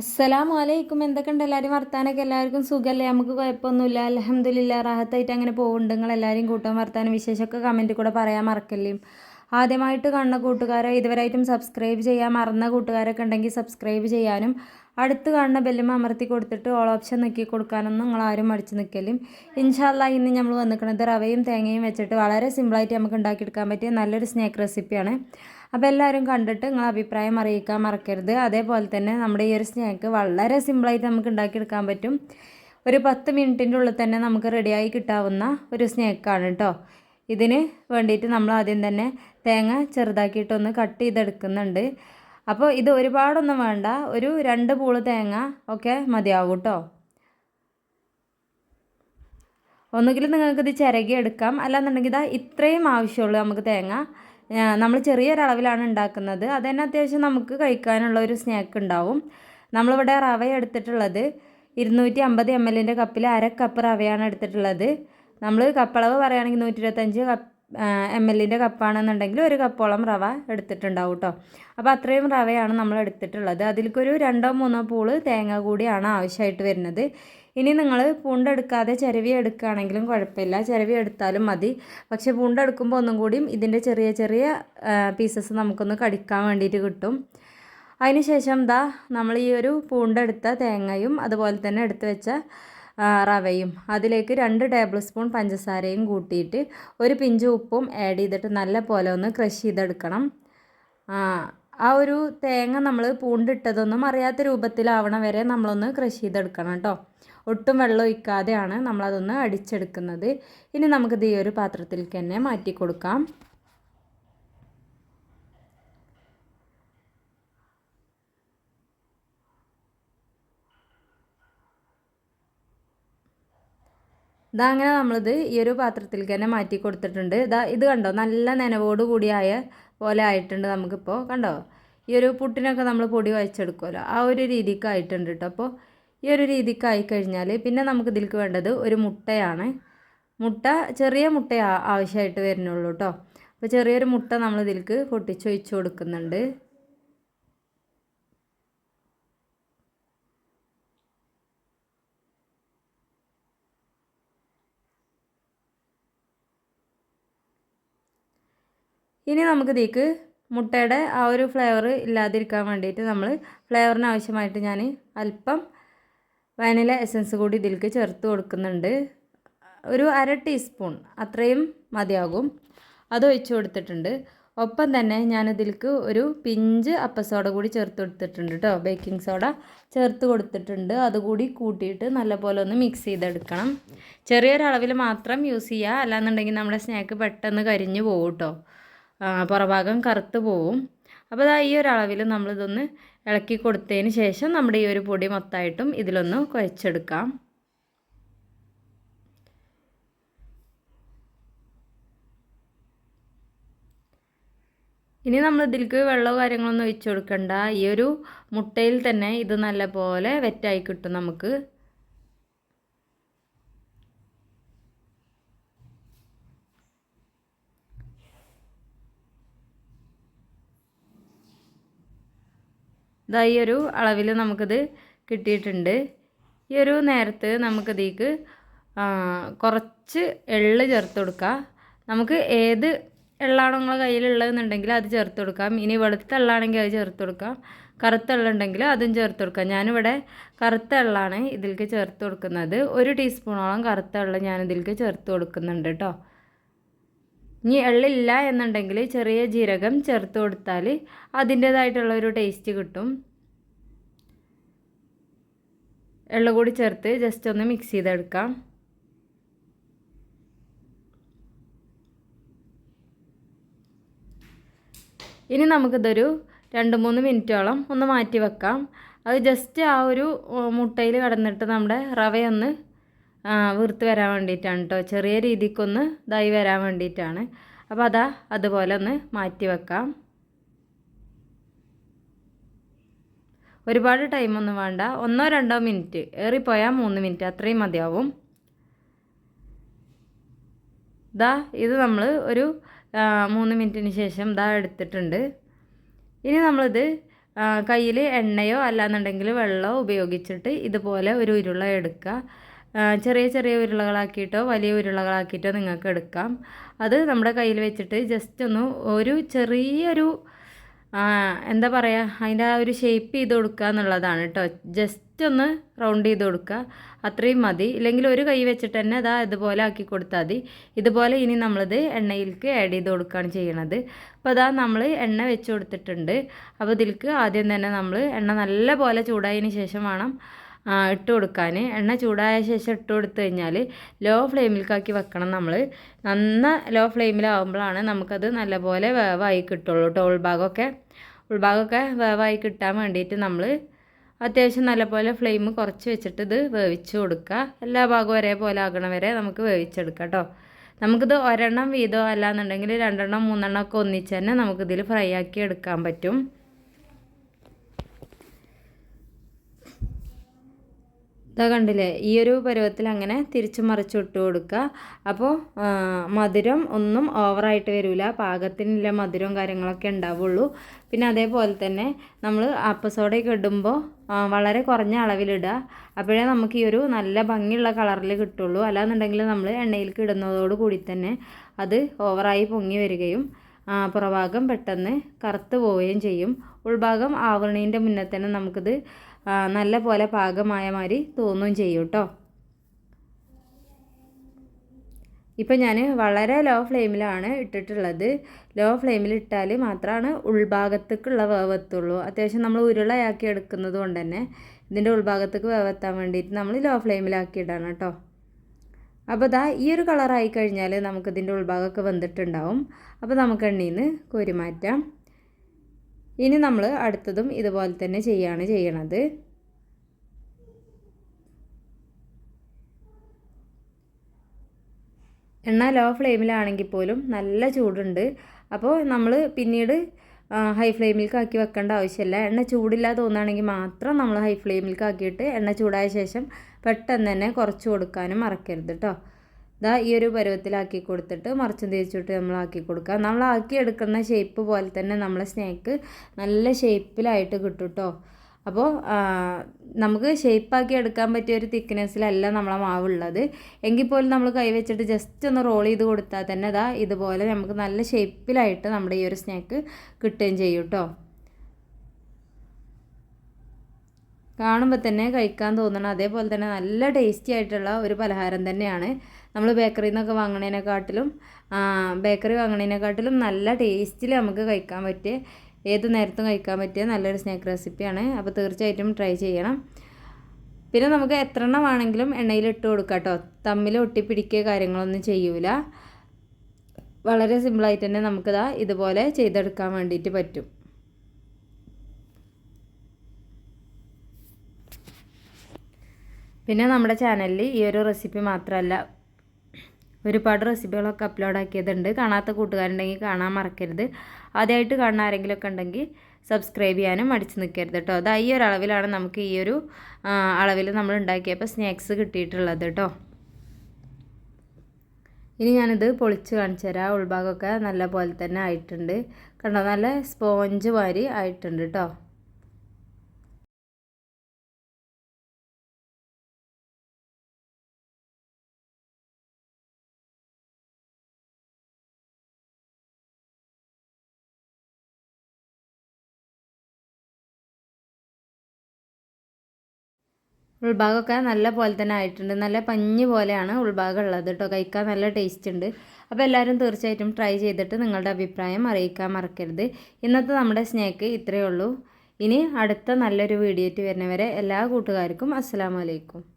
അസ്സലാമു അലൈക്കും എന്തൊക്കെയുണ്ട്? എല്ലാവരും വർത്താനൊക്കെ? എല്ലാവർക്കും സുഖമല്ലേ നമുക്ക് കുഴപ്പമൊന്നുമില്ല. അലഹമ്മദില്ല റാഹത്തായിട്ട് അങ്ങനെ പോകുന്നുണ്ട് നിങ്ങൾ എല്ലാവരും കൂട്ടാൻ വർത്താനം വിശേഷമൊക്കെ കമന്റിൽ കൂടെ പറയാൻ മറക്കല്ലേ? ആദ്യമായിട്ട് കാണുന്ന കൂട്ടുകാരെ ഇതുവരെയായിട്ടും സബ്സ്ക്രൈബ് ചെയ്യാൻ മറന്ന കൂട്ടുകാരൊക്കെ ഉണ്ടെങ്കിൽ സബ്സ്ക്രൈബ് ചെയ്യാനും അടുത്ത് കാണുന്ന ബെല്ലും അമർത്തി കൊടുത്തിട്ട് ഓൾ ഓപ്ഷൻ നോക്കി കൊടുക്കാനൊന്നും നിങ്ങൾ ആരും മടിച്ച് നിൽക്കലും ഇൻഷാല്ല ഇന്ന് നമ്മൾ വന്നിരിക്കുന്നത് റവയും തേങ്ങയും വെച്ചിട്ട് വളരെ സിമ്പിളായിട്ട് നമുക്ക് ഉണ്ടാക്കിയെടുക്കാൻ പറ്റിയ നല്ലൊരു സ്നാക്ക് റെസിപ്പിയാണ് അപ്പോൾ എല്ലാവരും കണ്ടിട്ട് നിങ്ങൾ അഭിപ്രായം അറിയിക്കാൻ മറക്കരുത്. അതേപോലെ തന്നെ നമ്മുടെ ഈ ഒരു സ്നാക്ക് വളരെ സിമ്പിളായിട്ട് നമുക്ക് ഉണ്ടാക്കിയെടുക്കാൻ പറ്റും. ഒരു പത്ത് മിനിറ്റിന്റെ ഉള്ളിൽ തന്നെ നമുക്ക് റെഡിയായി കിട്ടാവുന്ന ഒരു സ്നാക്കാണ് കേട്ടോ ഇതിന് വേണ്ടിയിട്ട് നമ്മൾ ആദ്യം തന്നെ തേങ്ങ ചെറുതാക്കിയിട്ടൊന്ന് കട്ട് ചെയ്തെടുക്കുന്നുണ്ട്. അപ്പോൾ ഇത് ഒരുപാടൊന്നും വേണ്ട. ഒരു രണ്ട് പൂൾ തേങ്ങ ഒക്കെ മതിയാവും കേട്ടോ ഒന്നുകിൽ നിങ്ങൾക്കിത് ചിരകി എടുക്കാം അല്ലാന്നുണ്ടെങ്കിൽ ഇതാ ഇത്രയും ആവശ്യമുള്ളൂ നമുക്ക് തേങ്ങ. നമ്മൾ ചെറിയൊരളവിലാണ് ഉണ്ടാക്കുന്നത്. അത് തന്നെ അത്യാവശ്യം നമുക്ക് കഴിക്കാനുള്ള ഒരു സ്നാക്ക് ഉണ്ടാവും. നമ്മളിവിടെ റവ എടുത്തിട്ടുള്ളത്. ഇരുന്നൂറ്റി അമ്പത് എം എല്ലിന്റെ കപ്പിൽ അര കപ്പ് റവയാണ് എടുത്തിട്ടുള്ളത്. നമ്മൾ കപ്പളവ് പറയുകയാണെങ്കിൽ നൂറ്റി ഇരുപത്തഞ്ച് കപ്പ് എം എല്ലിന്റെ കപ്പാണെന്നുണ്ടെങ്കിൽ ഒരു കപ്പോളം റവ എടുത്തിട്ടുണ്ടാവും കേട്ടോ അപ്പോൾ അത്രയും റവയാണ് നമ്മൾ എടുത്തിട്ടുള്ളത്. അതിലേക്കൊരു രണ്ടോ മൂന്നോ പൂൾ തേങ്ങ കൂടിയാണ് ആവശ്യമായിട്ട് വരുന്നത്. ഇനി നിങ്ങൾ പൂണ്ടെടുക്കാതെ ചിരവി എടുക്കുകയാണെങ്കിലും കുഴപ്പമില്ല. ചിരവി എടുത്താലും മതി. പക്ഷേ പൂണ്ടെടുക്കുമ്പോൾ ഒന്നും കൂടിയും ഇതിന്റെ ചെറിയ ചെറിയ പീസസ് നമുക്കൊന്ന് കടിക്കാൻ വേണ്ടിയിട്ട് കിട്ടും. അതിനുശേഷം ദാ നമ്മൾ ഈ ഒരു പൂണ്ടെടുത്ത തേങ്ങയും അതുപോലെ തന്നെ എടുത്തു വെച്ച റവയും. അതിലേക്ക് രണ്ട് ടേബിൾ സ്പൂൺ പഞ്ചസാരയും കൂട്ടിയിട്ട് ഒരു പിഞ്ച് ഉപ്പും ആഡ് ചെയ്തിട്ട് നല്ല പോലെ ഒന്ന് ക്രഷ് ചെയ്തെടുക്കണം. ആ ഒരു തേങ്ങ നമ്മൾ പൂണ്ടിട്ടതൊന്നും അറിയാത്ത രൂപത്തിലാവണ വരെ നമ്മളൊന്ന് ക്രഷ് ചെയ്തെടുക്കണം കേട്ടോ. ഒട്ടും വെള്ളം ഒഴിക്കാതെയാണ് നമ്മളതൊന്ന് അടിച്ചെടുക്കുന്നത്. ഇനി നമുക്കിത് ഈ ഒരു പാത്രത്തിലേക്ക് തന്നെ മാറ്റി കൊടുക്കാം ഇതാ അങ്ങനെ നമ്മളിത് ഈ ഒരു പാത്രത്തിലേക്ക് തന്നെ മാറ്റി കൊടുത്തിട്ടുണ്ട്. ഇതാ ഇത് കണ്ടോ? നല്ല നനവോട് കൂടിയായ പോലെ ആയിട്ടുണ്ട് നമുക്കിപ്പോൾ കണ്ടോ? ഈ ഒരു പുട്ടിനൊക്കെ നമ്മൾ പൊടി വായിച്ചെടുക്കുമല്ലോ ആ ഒരു രീതിക്ക് ആയിട്ടുണ്ട് കേട്ടോ അപ്പോൾ ഈ ഒരു രീതിക്ക് ആയിക്കഴിഞ്ഞാൽ പിന്നെ നമുക്ക് ഇതിലേക്ക് വേണ്ടത് ഒരു മുട്ടയാണ്. മുട്ട ചെറിയ മുട്ട ആവശ്യമായിട്ട് വരുന്നുള്ളൂ കേട്ടോ അപ്പോൾ ചെറിയൊരു മുട്ട നമ്മൾ ഇതിലേക്ക് പൊട്ടിച്ചൊഴിച്ച് കൊടുക്കുന്നുണ്ട്. ഇനി നമുക്ക് ഇതിക്ക് മുട്ടയുടെ ആ ഒരു ഫ്ലേവർ ഇല്ലാതിരിക്കാൻ വേണ്ടിയിട്ട് നമ്മൾ ഫ്ലേവറിന് ആവശ്യമായിട്ട് ഞാൻ അല്പം വാനില എസൻസ് കൂടി ഇതിലേക്ക് ചേർത്ത് കൊടുക്കുന്നുണ്ട്. ഒരു അര ടീസ്പൂൺ അത്രയും മതിയാകും. അത് ഒഴിച്ചു കൊടുത്തിട്ടുണ്ട്. ഒപ്പം തന്നെ ഞാൻ ഇതിലേക്ക് ഒരു പിഞ്ച് അപ്പ സോഡ കൂടി ചേർത്ത് കൊടുത്തിട്ടുണ്ട് കേട്ടോ ബേക്കിംഗ് സോഡ ചേർത്ത് കൊടുത്തിട്ടുണ്ട്. അതുകൂടി കൂട്ടിയിട്ട് നല്ലപോലെ ഒന്ന് മിക്സ് ചെയ്തെടുക്കണം. ചെറിയൊരളവിൽ മാത്രം യൂസ് ചെയ്യുക അല്ലാന്നുണ്ടെങ്കിൽ നമ്മുടെ സ്നാക്ക് പെട്ടെന്ന് കരിഞ്ഞു പോകും കേട്ടോ പുറഭാഗം കറുത്ത് പോവും. അപ്പോൾ ഈ ഒരു അളവിൽ നമ്മളിതൊന്ന് ഇളക്കി കൊടുത്തതിന് ശേഷം നമ്മുടെ ഈ ഒരു പൊടി മൊത്തമായിട്ടും ഇതിലൊന്ന് കുഴച്ചെടുക്കാം. ഇനി നമ്മൾ ഇതിലേക്ക് വെള്ളമോ കാര്യങ്ങളൊന്നും ഒഴിച്ചു കൊടുക്കണ്ട. ഈ ഒരു മുട്ടയിൽ തന്നെ ഇത് നല്ലപോലെ വെറ്റായി കിട്ടും നമുക്ക്. ഇതാ ഈ ഒരു അളവിൽ നമുക്കിത് കിട്ടിയിട്ടുണ്ട്. ഈ ഒരു നേരത്ത് നമുക്കിതേക്ക് കുറച്ച് എള്ള് ചേർത്ത് കൊടുക്കുക നമുക്ക് ഏത് എള്ളാണോ നിങ്ങളെ കയ്യിലുള്ളതെന്നുണ്ടെങ്കിൽ അത് ചേർത്ത് കൊടുക്കാം. ഇനി വെളുത്ത എള്ളാണെങ്കിൽ അത് ചേർത്ത് കൊടുക്കാം. കറുത്ത എള്ളുണ്ടെങ്കിൽ അതും ചേർത്ത് കൊടുക്കാം. ഞാനിവിടെ കറുത്ത എള്ളാണ് ഇതിലേക്ക് ചേർത്ത് കൊടുക്കുന്നത്. ഒരു ടീസ്പൂണോളം കറുത്ത എള്ള് ഞാൻ ഇതിലേക്ക് ചേർത്ത് കൊടുക്കുന്നുണ്ട് കേട്ടോ ഇനി എള്ളില്ല എന്നുണ്ടെങ്കിൽ ചെറിയ ജീരകം ചേർത്ത് കൊടുത്താൽ അതിന്റേതായിട്ടുള്ള ഒരു ടേസ്റ്റ് കിട്ടും. എള്ള കൂടി ചേർത്ത് ജസ്റ്റ് ഒന്ന് മിക്സ് ചെയ്തെടുക്കാം. ഇനി നമുക്കിതൊരു രണ്ട് മൂന്ന് മിനിറ്റോളം ഒന്ന് മാറ്റി വെക്കാം. അത് ജസ്റ്റ് ആ ഒരു മുട്ടയിൽ കടന്നിട്ട് നമ്മുടെ റവയൊന്ന് വീർത്ത് വരാൻ വേണ്ടിയിട്ടാണ് കേട്ടോ ചെറിയ രീതിക്കൊന്ന് ഇതായി വരാൻ വേണ്ടിയിട്ടാണ്. അപ്പോൾ അതാ അതുപോലെ ഒന്ന് മാറ്റി വെക്കാം. ഒരുപാട് ടൈമൊന്നും വേണ്ട. ഒന്നോ രണ്ടോ മിനിറ്റ് ഏറിപ്പോയാൽ മൂന്ന് മിനിറ്റ് അത്രയും മതിയാവും. ദാ ഇത് നമ്മൾ ഒരു മൂന്ന് മിനിറ്റിന് ശേഷം ദാ എടുത്തിട്ടുണ്ട്. ഇനി നമ്മളിത് കയ്യിൽ എണ്ണയോ അല്ലാന്നുണ്ടെങ്കിൽ വെള്ളമോ ഉപയോഗിച്ചിട്ട് ഇതുപോലെ ഒരു ഉരുള എടുക്കുക. ചെറിയ ചെറിയ ഉരുളകളാക്കിയിട്ടോ വലിയ ഉരുളകളാക്കിയിട്ടോ നിങ്ങൾക്ക് എടുക്കാം. അത് നമ്മുടെ കയ്യിൽ വെച്ചിട്ട് ജസ്റ്റ് ഒന്ന് ഒരു ചെറിയൊരു എന്താ പറയുക അതിന്റെ ആ ഒരു ഷേപ്പ് ചെയ്ത് കൊടുക്കുക എന്നുള്ളതാണ് കേട്ടോ ജസ്റ്റ് ഒന്ന് റൗണ്ട് ചെയ്ത് കൊടുക്കുക. അത്രയും മതി. ഇല്ലെങ്കിൽ ഒരു കൈ വെച്ചിട്ട് തന്നെ അതാ ഇതുപോലെ ആക്കി കൊടുത്താൽ മതി. ഇതുപോലെ ഇനി നമ്മളിത് എണ്ണയിലേക്ക് ആഡ് ചെയ്ത് കൊടുക്കുകയാണ് ചെയ്യണത്. അപ്പോൾ അതാ നമ്മൾ എണ്ണ വെച്ച് കൊടുത്തിട്ടുണ്ട്. അപ്പോൾ ഇതിലേക്ക് ആദ്യം തന്നെ നമ്മൾ എണ്ണ നല്ല പോലെ ചൂടായതിന് ശേഷം വേണം ഇട്ട് കൊടുക്കാൻ എണ്ണ ചൂടായ ശേഷം ഇട്ട് കൊടുത്തു കഴിഞ്ഞാൽ ലോ ഫ്ലെയിമിലേക്കാക്കി വെക്കണം നമ്മൾ നന്ന ലോ ഫ്ലെയിമിലാവുമ്പോഴാണ് നമുക്കത് നല്ലപോലെ വേവായി കിട്ടുള്ളൂ കേട്ടോ ഉൾഭാഗമൊക്കെ. ഉൾഭാഗമൊക്കെ വേവായി കിട്ടാൻ വേണ്ടിയിട്ട് നമ്മൾ അത്യാവശ്യം നല്ലപോലെ ഫ്ലെയിം കുറച്ച് വെച്ചിട്ട് ഇത് വേവിച്ച് കൊടുക്കുക. എല്ലാ ഭാഗവും ഒരേപോലെ ആകണ വരെ നമുക്ക് വേവിച്ചെടുക്കാം കേട്ടോ നമുക്കിത് ഒരെണ്ണം വീതം അല്ലാന്നുണ്ടെങ്കിൽ രണ്ടെണ്ണം മൂന്നെണ്ണം ഒക്കെ ഒന്നിച്ച് തന്നെ നമുക്കിതിൽ ഫ്രൈ ആക്കി എടുക്കാൻ പറ്റും. ഇതാ കണ്ടില്ലേ ഈ ഒരു പരുവത്തിൽ അങ്ങനെ തിരിച്ചു മറിച്ച് ഇട്ട് കൊടുക്കുക. അപ്പോൾ മധുരം ഒന്നും ഓവറായിട്ട് വരില്ല പാകത്തിനുള്ള മധുരവും കാര്യങ്ങളൊക്കെ ഉണ്ടാവുള്ളൂ. പിന്നെ അതേപോലെ തന്നെ നമ്മൾ അപ്പസോടയൊക്കെ ഇടുമ്പോൾ വളരെ കുറഞ്ഞ അളവിലിടുക അപ്പോഴേ നമുക്ക് ഈ ഒരു നല്ല ഭംഗിയുള്ള കളറിൽ കിട്ടുള്ളൂ. അല്ലാന്നുണ്ടെങ്കിൽ നമ്മൾ എണ്ണയിലേക്ക് ഇടുന്നതോട് കൂടി തന്നെ അത് ഓവറായി പൊങ്ങി വരികയും പുറഭാഗം പെട്ടെന്ന് കറുത്ത് പോവുകയും ചെയ്യും. ഉൾഭാഗം ആവണീന്റെ മുന്നേ തന്നെ നമുക്കിത് നല്ല പോലെ പാകമായ മാതിരി തോന്നുകയും ചെയ്യും കേട്ടോ ഇപ്പം ഞാൻ വളരെ ലോ ഫ്ലെയിമിലാണ് ഇട്ടിട്ടുള്ളത്. ലോ ഫ്ലെയിമിൽ ഇട്ടാൽ മാത്രമാണ് ഉൾഭാഗത്തേക്കുള്ള വേവത്തുള്ളൂ. അത്യാവശ്യം നമ്മൾ ഉരുളയാക്കി എടുക്കുന്നത് കൊണ്ട് തന്നെ ഇതിന്റെ ഉൾഭാഗത്തേക്ക് വേവെത്താൻ വേണ്ടിയിട്ട് നമ്മൾ ലോ ഫ്ലെയിമിലാക്കി ഇടണം കേട്ടോ അപ്പോൾ ഇതാ ഈ ഒരു കളറായി കഴിഞ്ഞാൽ നമുക്കിതിന്റെ ഉൾഭാഗമൊക്കെ വെന്തിട്ടുണ്ടാവും. അപ്പോൾ നമുക്ക് എണ്ണയിൽ നിന്ന് കോരി മാറ്റാം. ഇനി നമ്മൾ അടുത്തതും ഇതുപോലെ തന്നെ ചെയ്യാണ് ചെയ്യണത്. എണ്ണ ലോ ഫ്ലെയിമിലാണെങ്കിൽ പോലും നല്ല ചൂടുണ്ട്. അപ്പോൾ നമ്മൾ പിന്നീട് ഹൈ ഫ്ലെയിമിലേക്ക് ആക്കി വെക്കേണ്ട ആവശ്യമില്ല എണ്ണ ചൂടില്ല തോന്നുകയാണെങ്കിൽ മാത്രം നമ്മൾ ഹൈ ഫ്ലെയിമിലേക്ക് ആക്കിയിട്ട് എണ്ണ ചൂടായ ശേഷം പെട്ടെന്ന് തന്നെ കുറച്ച് കൊടുക്കാനും മറക്കരുത് കേട്ടോ ഇതാ ഈ ഒരു പരുവത്തിലാക്കി കൊടുത്തിട്ട് മറിച്ചും തിരിച്ചിട്ട് നമ്മൾ ആക്കി കൊടുക്കുക. നമ്മൾ ആക്കി എടുക്കുന്ന ഷേപ്പ് പോലെ തന്നെ നമ്മളെ സ്നേക്ക് നല്ല ഷേപ്പിലായിട്ട് കിട്ടും കേട്ടോ അപ്പോൾ നമുക്ക് ഷേപ്പാക്കി എടുക്കാൻ പറ്റിയ ഒരു തിക്നെസ്സിലല്ല നമ്മളെ മാവുള്ളത്. എങ്കിൽ പോലും നമ്മൾ കൈ വെച്ചിട്ട് ജസ്റ്റ് ഒന്ന് റോൾ ചെയ്ത് കൊടുത്താൽ തന്നെ അതാ ഇതുപോലെ നമുക്ക് നല്ല ഷേപ്പിലായിട്ട് നമ്മുടെ ഈ ഒരു സ്നാക്ക് കിട്ടുകയും ചെയ്യും കേട്ടോ കാണുമ്പോൾ തന്നെ കഴിക്കാൻ തോന്നണം അതേപോലെ തന്നെ നല്ല ടേസ്റ്റി ആയിട്ടുള്ള ഒരു പലഹാരം തന്നെയാണ്. നമ്മൾ ബേക്കറിയിൽ നിന്നൊക്കെ വാങ്ങണതിനെക്കാട്ടിലും ബേക്കറി വാങ്ങണതിനെക്കാട്ടിലും നല്ല ടേസ്റ്റിൽ നമുക്ക് കഴിക്കാൻ പറ്റിയ ഏത് നേരത്തും കഴിക്കാൻ പറ്റിയ നല്ലൊരു സ്നാക്ക് റെസിപ്പിയാണ് അപ്പോൾ തീർച്ചയായിട്ടും ട്രൈ ചെയ്യണം. പിന്നെ നമുക്ക് എത്ര എണ്ണം വേണമെങ്കിലും എണ്ണയിൽ ഇട്ട് കൊടുക്കാം കേട്ടോ തമ്മിൽ ഒട്ടിപ്പിടിക്കുക കാര്യങ്ങളൊന്നും ചെയ്യൂല. വളരെ സിമ്പിളായിട്ട് തന്നെ നമുക്കിതാ ഇതുപോലെ ചെയ്തെടുക്കാൻ വേണ്ടിയിട്ട് പറ്റും. പിന്നെ നമ്മുടെ ചാനലിൽ ഈ ഒരു റെസിപ്പി മാത്രമല്ല ഒരുപാട് റെസിപ്പികളൊക്കെ അപ്ലോഡ് ആക്കിയതുണ്ട്. കാണാത്ത കൂട്ടുകാരുണ്ടെങ്കിൽ കാണാൻ മറക്കരുത്. ആദ്യമായിട്ട് കാണുന്ന ആരെങ്കിലുമൊക്കെ ഉണ്ടെങ്കിൽ സബ്സ്ക്രൈബ് ചെയ്യാനും മടിച്ച് നിൽക്കരുത് കേട്ടോ അത് ഈ ഒരു അളവിലാണ് നമുക്ക് ഈ ഒരു അളവിൽ നമ്മൾ ഉണ്ടാക്കിയപ്പോൾ സ്നാക്സ് കിട്ടിയിട്ടുള്ളത് കേട്ടോ ഇനി ഞാനിത് പൊളിച്ച് കാണിച്ചു തരാം. ഉൾഭാഗമൊക്കെ നല്ല പോലെ തന്നെ ആയിട്ടുണ്ട്. കണ്ടോ? നല്ല സ്പോഞ്ച് മാതിരി ആയിട്ടുണ്ട് കേട്ടോ ഉൾഭാഗമൊക്കെ നല്ല പോലെ തന്നെ ആയിട്ടുണ്ട്. നല്ല പഞ്ഞ് പോലെയാണ് ഉൾഭാഗം ഉള്ളത് കേട്ടോ കഴിക്കാൻ നല്ല ടേസ്റ്റ് ഉണ്ട്. അപ്പോൾ എല്ലാവരും തീർച്ചയായിട്ടും ട്രൈ ചെയ്തിട്ട് നിങ്ങളുടെ അഭിപ്രായം അറിയിക്കാൻ മറക്കരുത്. ഇന്നത്തെ നമ്മുടെ സ്നാക്ക് ഇത്രയേ ഉള്ളൂ. ഇനി അടുത്ത നല്ലൊരു വീഡിയോ വരുന്നവരെ എല്ലാ കൂട്ടുകാർക്കും അസ്സാം വലൈക്കും